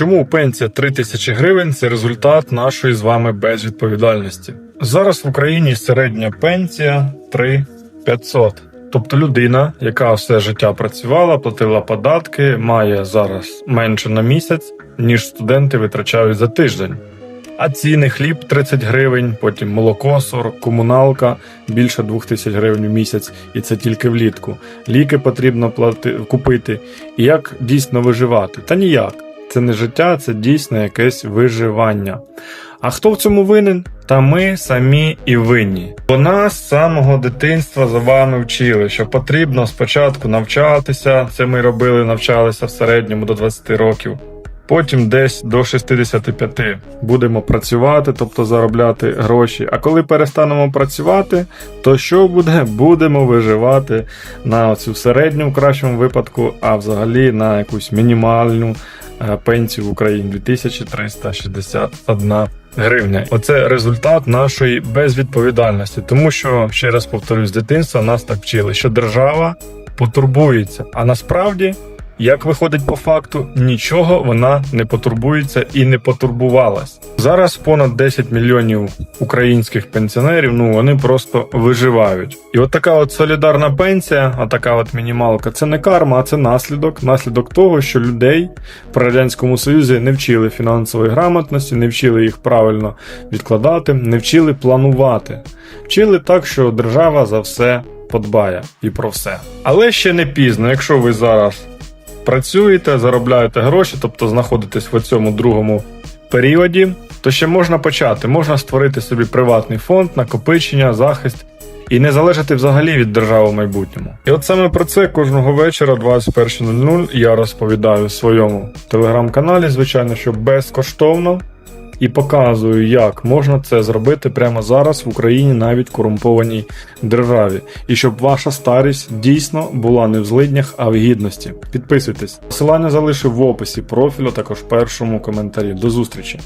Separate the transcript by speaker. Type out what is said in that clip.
Speaker 1: Чому пенсія 3 тисячі гривень це результат нашої з вами безвідповідальності? Зараз в Україні середня пенсія 3 500. Тобто людина, яка все життя працювала, платила податки, має зараз менше на місяць, ніж студенти витрачають за тиждень. А ціни хліб 30 гривень, потім молоко 40, комуналка більше 2000 гривень в місяць, і це тільки влітку. Ліки потрібно плати, купити. І як дійсно виживати? Та ніяк. Це не життя, це дійсно якесь виживання. А хто в цьому винен? Та ми самі і винні. Бо нас з самого дитинства за вами вчили, що потрібно спочатку навчатися. Це ми робили, навчалися в середньому до 20 років. Потім десь до 65 будемо працювати, тобто заробляти гроші. А коли перестанемо працювати, то що буде? Будемо виживати на цю середню в кращому випадку, а взагалі на якусь мінімальну е, пенсію в Україні 2361 гривня. Оце результат нашої безвідповідальності, тому що ще раз повторюсь, з дитинства нас так вчили, що держава потурбується, а насправді. Як виходить по факту, нічого вона не потурбується і не потурбувалась. Зараз понад 10 мільйонів українських пенсіонерів, ну вони просто виживають. І от така от солідарна пенсія, а така от мінімалка, це не карма, а це наслідок. Наслідок того, що людей при радянському союзі не вчили фінансової грамотності, не вчили їх правильно відкладати, не вчили планувати. Вчили так, що держава за все подбає і про все. Але ще не пізно, якщо ви зараз працюєте, заробляєте гроші, тобто знаходитесь в цьому другому періоді, то ще можна почати. Можна створити собі приватний фонд, накопичення, захист і не залежати взагалі від держави в майбутньому. І от саме про це кожного вечора, 21.00, я розповідаю в своєму телеграм-каналі, звичайно, що безкоштовно. І показую, як можна це зробити прямо зараз в Україні, навіть корумпованій державі, і щоб ваша старість дійсно була не в злиднях, а в гідності. Підписуйтесь. Посилання залишив в описі профілю, також першому коментарі. До зустрічі!